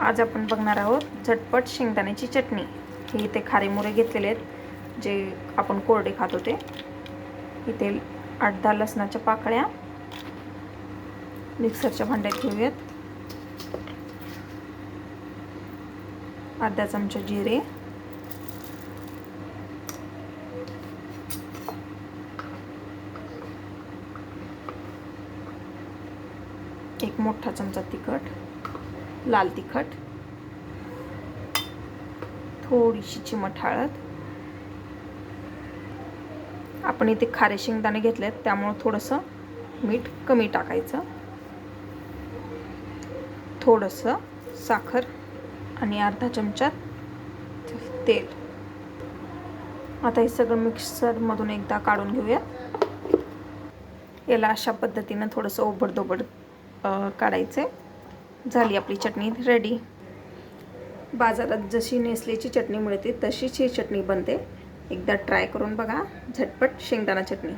आज आपण बघणार आहोत झटपट शेंगदाण्याची चटणी. हे इथे खारे मोरे घेतलेले आहेत जे आपण कोरडे खात होते. इथे आठ दहा लसणाच्या पाकळ्या. मिक्सरच्या भांड्यात घेऊयात. अर्धा चमचा जिरे. एक मोठा चमचा तिखट. लाल तिखट थोडीशी चिमट हळद. आपण इथे खारे शेंगदाणे घेतलेत त्यामुळं थोडंसं मीठ कमी टाकायचं. थोडंसं साखर आणि अर्धा चमचा तेल. आता हे सगळं मिक्सरमधून एकदा काढून घेऊया. याला अशा पद्धतीनं थोडंसं ओबडधोबड काढायचे झाली आपली चटणी रेडी बाजारात जशी नेसलेची चटणी मिळते तशीच ही चटणी बनते. एकदा ट्राय करून बघा झटपट शेंगदाणा चटणी.